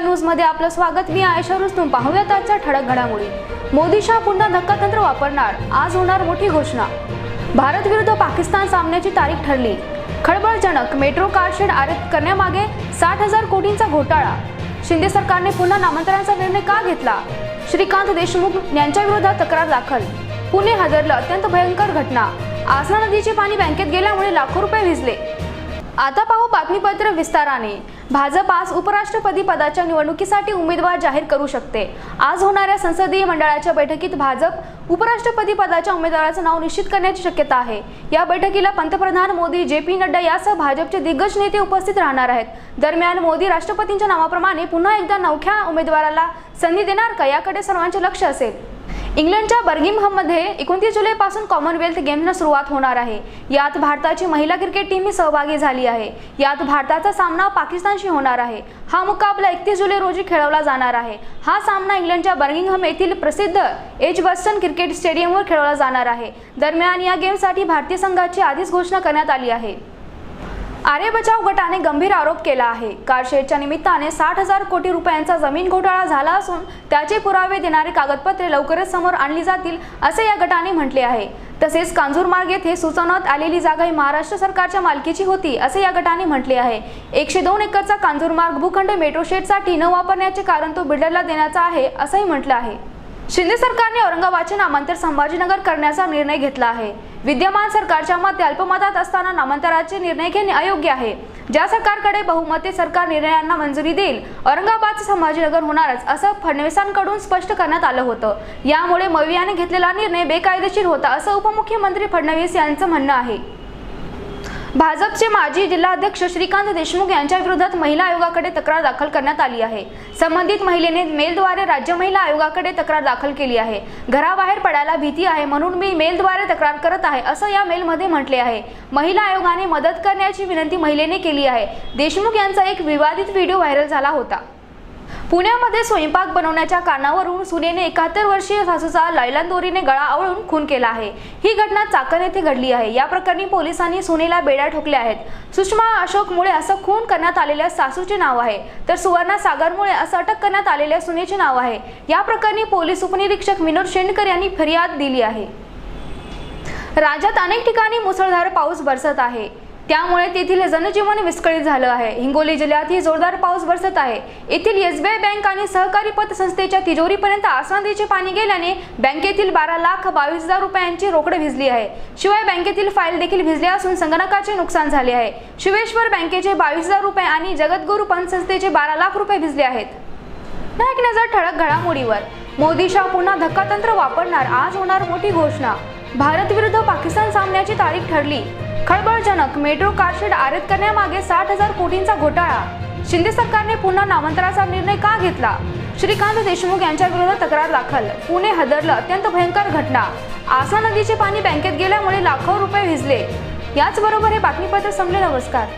न्यूजमध्ये आपलं स्वागत. मी आयशा रुस्तुम. पाहूयात आजच्या ठळक घडामोडी. मोदी शाह पुन्हा धक्कातंत्र वापरणार. आज होणार मोठी घोषणा. भारत विरुद्ध पाकिस्तान सामन्याची तारीख ठरली. खळबळजनक. मेट्रो कारशेड आयात करण्यामागे साठ हजार कोटींचा घोटाळा. शिंदे सरकारने पुन्हा नामांतराचा निर्णय का घेतला? श्रीकांत देशमुख यांच्या विरोधात तक्रार दाखल. पुणे हादरलं अत्यंत भयंकर घटना. आसना नदीचे पाणी बँकेत गेल्यामुळे लाखो रुपये भिजले. आता पाहू बातमीपत्र विस्ताराने. भाजप आज उपराष्ट्रपती पदाच्या निवडणुकीसाठी उमेदवार जाहीर करू शकते. आज होणाऱ्या संसदीय मंडळाच्या बैठकीत भाजप उपराष्ट्रपती पदाच्या उमेदवाराचं नाव निश्चित करण्याची शक्यता आहे. या बैठकीला पंतप्रधान मोदी जे पी नड्डा यासह भाजपचे दिग्गज नेते उपस्थित राहणार आहेत. दरम्यान मोदी राष्ट्रपतींच्या नावाप्रमाणे पुन्हा एकदा नवख्या उमेदवाराला संधी देणार का याकडे सर्वांचे लक्ष असेल. इंग्लंडच्या बर्गिमहममध्ये एकोणतीस जुलैपासून कॉमनवेल्थ गेमला सुरुवात होणार आहे. यात भारताची महिला क्रिकेट टीमही सहभागी झाली आहे. यात भारताचा सामना पाकिस्तानशी होणार आहे. हा मुकाबला एकतीस जुलै रोजी खेळवला जाणार आहे. हा सामना इंग्लंडच्या बर्गिंगहम येथील प्रसिद्ध एच बस्टन क्रिकेट स्टेडियमवर खेळवला जाणार आहे. दरम्यान या गेमसाठी भारतीय संघाची आधीच घोषणा करण्यात आली आहे. आर्य बचाव गटाने गंभीर आरोप केला आहे. कारशेडच्या निमित्ताने साठ हजार कोटी रुपयांचा जमीन घोटाळा झाला असून त्याचे पुरावे देणारी कागदपत्रे लवकरच समोर आणली जातील असे या गटाने म्हटले आहे. तसेच कांजूरमार्ग येथे सुचवण्यात आलेली जागा ही महाराष्ट्र सरकारच्या मालकीची होती असे या गटाने म्हटले आहे. एकशे दोन एकरचा कांजूरमार्ग भूखंड मेट्रो शेडसाठी न वापरण्याचे कारण तो बिल्डरला देण्याचा आहे असंही म्हटलं आहे. शिंदे सरकारने औरंगाबादचे नामांतर संभाजीनगर करण्याचा निर्णय घेतला आहे. विद्यमान सरकारच्या मते अल्पमतात असताना नामांतराचे निर्णय घेणे अयोग्य आहे. ज्या सरकारकडे बहुमते सरकार निर्णयांना मंजुरी देईल औरंगाबादचे संभाजीनगर होणारच असं फडणवीसांकडून स्पष्ट करण्यात आलं होतं. यामुळे मवियाने घेतलेला निर्णय बेकायदेशीर होता असं उपमुख्यमंत्री फडणवीस यांचं म्हणणं आहे. भाजपचे माजी जिल्हाध्यक्ष श्रीकांत देशमुख यांच्या विरोधात महिला आयोगाकडे तक्रार दाखल करण्यात आली आहे. संबंधित महिलेने मेलद्वारे राज्य महिला आयोगाकडे तक्रार दाखल केली आहे. घराबाहेर पडायला भीती आहे म्हणून मी मेलद्वारे तक्रार करत आहे असं या मेलमध्ये म्हटले आहे. महिला आयोगाने मदत करण्याची विनंती महिलेने केली आहे. देशमुख यांचा एक विवादित व्हिडिओ व्हायरल झाला होता. पुण्यामध्ये स्वयंपाक बनवण्याच्या कारणावरून सुनेने एकाहत्तर वर्षीय सासूचा लैलान दोरीने गळा आवळून खून केला आहे. ही घटना चाकण येथे घडली आहे. या प्रकरणी पोलिसांनी सुनेला बेड्या ठोकल्या आहेत. सुषमा अशोक मुळे असं खून करण्यात आलेल्या सासूचे नाव आहे. तर सुवर्णा सागरमुळे असं अटक करण्यात आलेल्या सुनेचे नाव आहे. या प्रकरणी पोलीस उपनिरीक्षक विनोद शेंडकर यांनी फिर्याद दिली आहे. राज्यात अनेक ठिकाणी मुसळधार पाऊस बरसत आहे. त्यामुळे तेथील जनजीवन विस्कळीत झालं आहे. हिंगोली जिल्ह्यातही जोरदार पाऊस बरसत आहे. येथील एसबीआय बँक आणि सहकारी पतसंस्थेच्या तिजोरीपर्यंत आसनदीचे पाणी गेल्याने बँकेतील बारा लाख बावीस हजार रुपयांची रोकड भिजली आहे. शिवाय बँकेतील फाईल देखील भिजल्या असून संगणकाचे नुकसान झाले आहे. शिवेश्वर बँकेचे बावीस हजार रुपये आणि जगद्गुरू पतसंस्थेचे बारा लाख रुपये भिजले आहेत. एक नजर ठळक घडामोडीवर. मोदी शाह पुन्हा धक्कातंत्र वापरणार आज होणार मोठी घोषणा. भारत विरुद्ध पाकिस्तान सामन्याची तारीख ठरली. खळबळजनक मेट्रो कारशेड आयात करण्यामागे साठ हजार कोटींचा घोटाळा. शिंदे सरकारने पुन्हा नामांतराचा निर्णय का घेतला? श्रीकांत देशमुख यांच्या विरोधात तक्रार दाखल. पुणे हदरलं अत्यंत भयंकर घटना. आसा नदीचे पाणी बँकेत गेल्यामुळे लाखो रुपये भिजले. याचबरोबर हे बातमीपत्र संपले. नमस्कार.